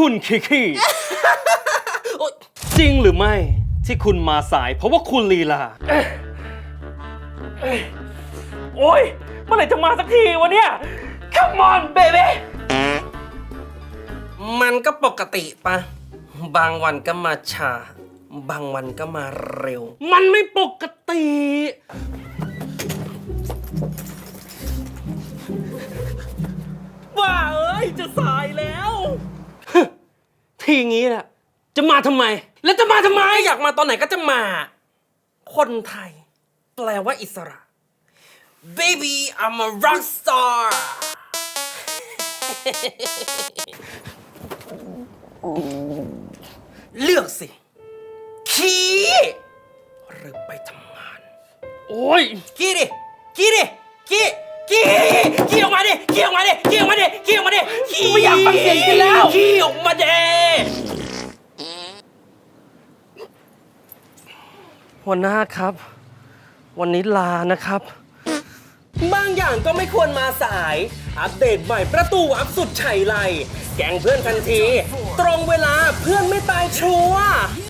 คุณคิคีจริงหรือไม่ที่คุณมาสาย เพราะว่าคุณลีลา โอ้ยเมื่อไหร่จะมาสักทีวะเนี่ย Come on baby มันก็ปกติปะ บางวันก็มาช้า บางวันก็มาเร็ว มันไม่ปกติ ว่าเอ้ยจะสายแล้ว ทีงี้แหละจะมาทำไม แล้วจะมาทำไมไม่อยากมาตอนไหนก็จะมา คนไทย แปลว่าอิสระ baby I'm a rock star เลือกสิ ขี้หรือไปทำงาน โอ้ยขี้ดิขี้ดิขี้ขี้ขี้ออกมาดิขี้ออกมาดิขี้ออกมาดิขี้ออกมาดิขี้ไม่อยากฟังเสียงกันแล้วขี้ออกมาดิ หัวหน้าครับ วันนี้ลานะครับ บางอย่างก็ไม่ควรมาสาย อัปเดตใหม่ประตูอัพสุดไฉไลแกงเพื่อนทันที ตรงเวลาเพื่อนไม่ตายชัวร์